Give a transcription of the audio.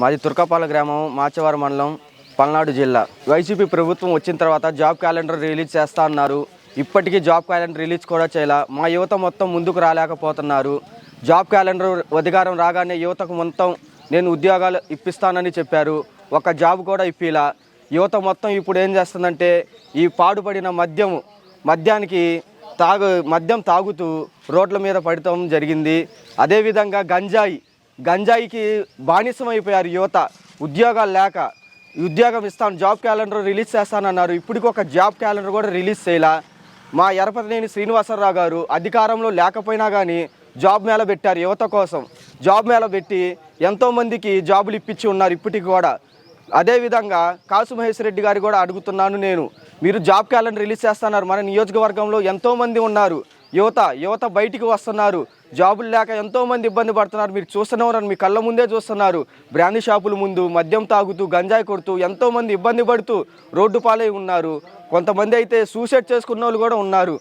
మాది తుర్కపాల గ్రామం మాచవరం మండలం పల్నాడు జిల్లా. వైసీపీ ప్రభుత్వం వచ్చిన తర్వాత జాబ్ క్యాలెండర్ రిలీజ్ చేస్తా అన్నారు. ఇప్పటికీ జాబ్ క్యాలెండర్ రిలీజ్ కూడా చేయాల. మా యువత మొత్తం ముందుకు రాలేకపోతున్నారు. జాబ్ క్యాలెండర్ అధికారం రాగానే యువతకు మొత్తం నేను ఉద్యోగాలు ఇప్పిస్తానని చెప్పారు. ఒక జాబ్ కూడా ఇప్పిలా. యువత మొత్తం ఇప్పుడు ఏం చేస్తుందంటే ఈ పాడుపడిన మద్యం మద్యానికి తాగు మద్యం తాగుతూ రోడ్ల మీద పడటం జరిగింది. అదేవిధంగా గంజాయి గంజాయికి బానిసం అయిపోయారు యువత. ఉద్యోగాలు లేక ఉద్యోగం ఇస్తాను జాబ్ క్యాలెండర్ రిలీజ్ చేస్తానన్నారు. ఇప్పటికి ఒక జాబ్ క్యాలెండర్ కూడా రిలీజ్ చేయలా. మా ఎరపతినేని శ్రీనివాసరావు గారు అధికారంలో లేకపోయినా కానీ జాబ్ మేళ పెట్టారు యువత కోసం. జాబ్ మేళ పెట్టి ఎంతోమందికి జాబులు ఇప్పించి ఉన్నారు ఇప్పటికి కూడా. అదేవిధంగా కాసు మహేష్ రెడ్డి గారు కూడా అడుగుతున్నాను నేను. మీరు జాబ్ క్యాలెండర్ రిలీజ్ చేస్తున్నారు మన నియోజకవర్గంలో ఎంతోమంది ఉన్నారు. యువత యువత బయటికి వస్తున్నారు. జాబులు లేక ఎంతోమంది ఇబ్బంది పడుతున్నారు. మీరు చూస్తున్నారు మీ కళ్ళ ముందే చూస్తున్నారు. బ్రాండ్ షాపుల ముందు మద్యం తాగుతూ గంజాయి కొడుతూ ఎంతోమంది ఇబ్బంది పడుతూ రోడ్డు పాలై ఉన్నారు. కొంతమంది అయితే సూసైడ్ చేసుకున్న వాళ్ళు కూడా ఉన్నారు.